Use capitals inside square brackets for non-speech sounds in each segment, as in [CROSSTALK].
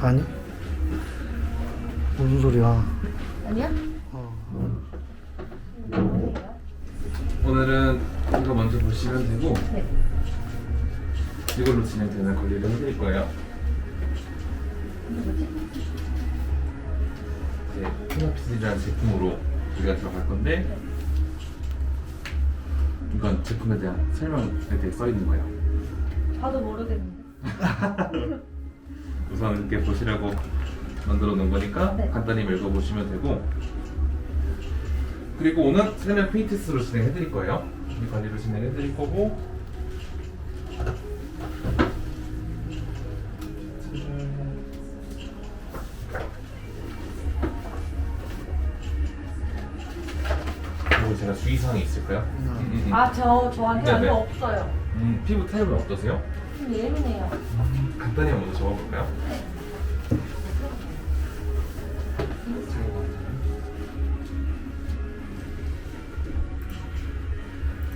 아니? 무슨 소리야? 아니야? 어. 오늘은 이거 먼저 보시면 되고 네. 이걸로 진행되는 관리를 해드릴 거예요. 이제 피나피스라는 제품으로 우리가 들어갈 건데 이건 제품에 대한 설명에 되게 써 있는 거예요. 봐도 모르겠는데. [LAUGHS] 우선 이렇게 보시라고 만들어 놓은 거니까 네. 간단히 읽어보시면 되고 그리고 오늘 세면 페인트스로 진행해 드릴 거예요 이 관리를 진행해 드릴 거고 그리고 제가 주의사항이 있을까요? 음, 음, 음. 아, 저, 저한테 네네. 이거 없어요. 음, 피부 타입은 어떠세요? 좀 예민해요. 간단히 먼저 적어볼까요?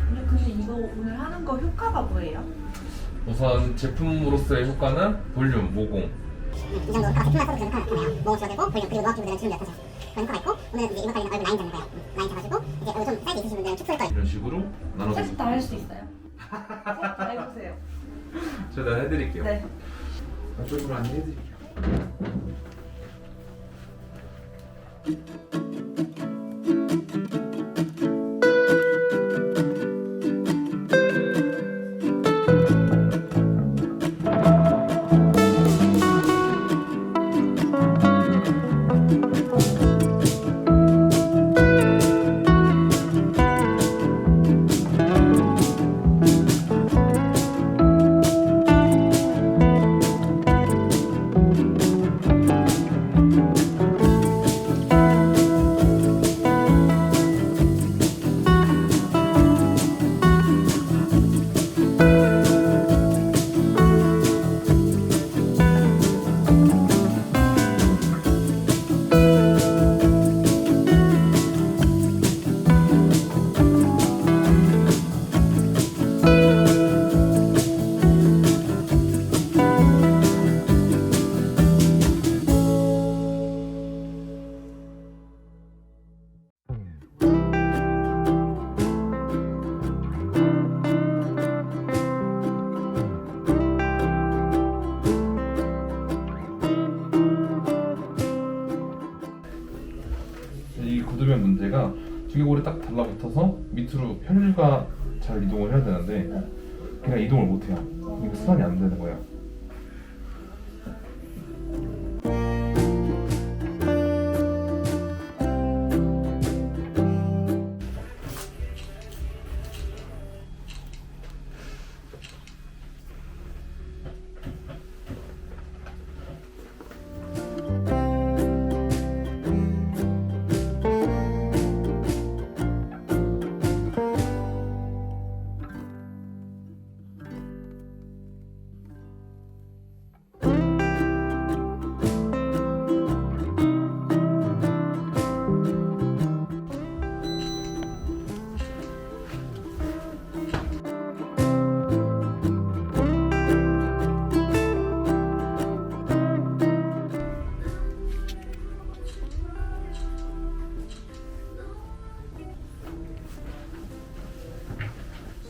근데 근데 이거 오늘 하는 거 효과가 뭐예요? 우선 제품으로서의 효과는 볼륨, 모공, 이 정도 아까 제품만 써도 그런 효과가 나타나요. 모공 줄어들고 볼륨 그리고 노악 피부들은 주름 옅어져 그런 효과가 있고 오늘 이제 이번 관리는 얼굴 라인 잡는 거예요. 음, 라인 잡아주고 이제 얼굴 좀 사이즈 있으신 분들은 축쏠 거예요. 이런 식으로 나눠서 셋다할 수 있어요. 다 해보세요. [LAUGHS] 제가 해드릴게요. 네. 안쪽으로 안내해드릴게요. 이 구두면 문제가 두개골이 딱 달라붙어서 밑으로 혈류가 잘 이동을 해야 되는데 그냥 이동을 못 해요. 이게 순환이 안 되는 거예요.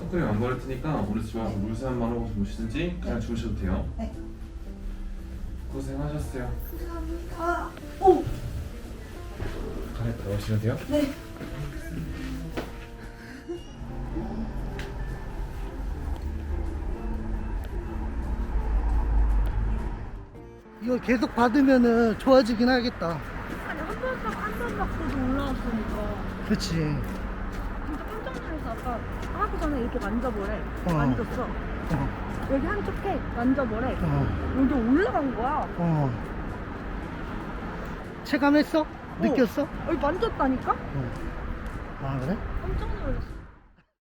선크림 안 바를 테니까 오늘 집에 와서 물세 한번 하고 주무시든지 그냥 주무셔도 돼요. 네. 고생하셨어요. 아, 오! 가래 나오시면 돼요? 네. 이거 계속 받으면은 좋아지긴 하겠다. 아니, 한번 딱, 한번 받고도 올라왔으니까. 진짜 놀라서 아까 하기 전에 이렇게 만져보래. 어. 만졌어. 어, 여기 한쪽 에 만져보래. 어, 여기 올라간 거야. 어. 체감했어? 느꼈어? 여기 만졌다니까? 어. 아, 그래? 깜짝 놀랐어.